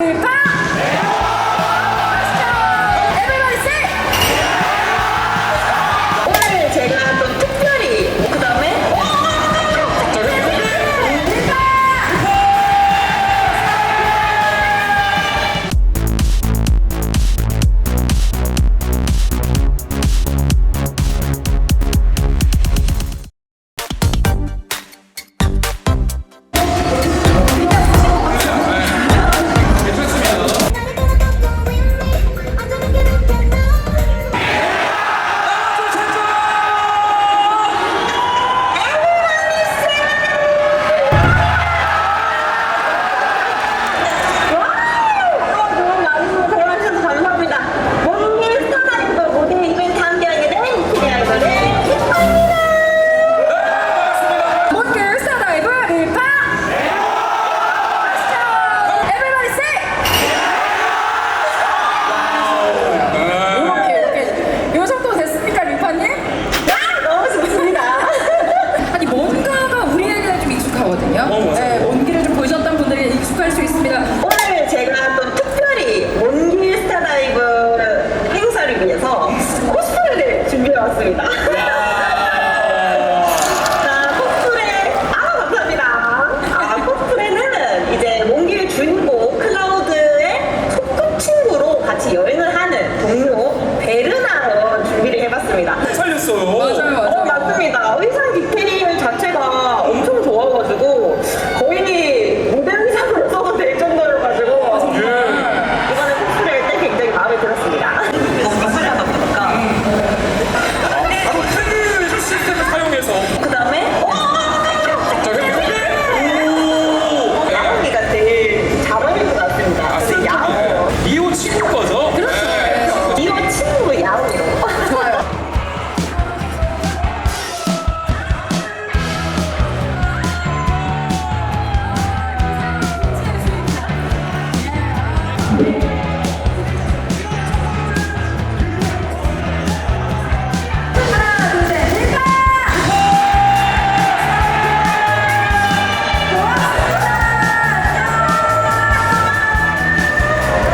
가! 있거든요. 네, 온기를 좀 보셨던 분들이 익숙할 수 있습니다. 오늘 제가 또 특별히 온기 스타다이브 행사를 위해서 코스프레를 준비해왔습니다. 코스프레, 아, 감사합니다. 아, 코스프레는 이제 몽길 주인공 클라우드의 소꿉 친구로 같이 여행을 하는 동료 베르나로 준비를 해봤습니다. 살렸어요. 맞아요.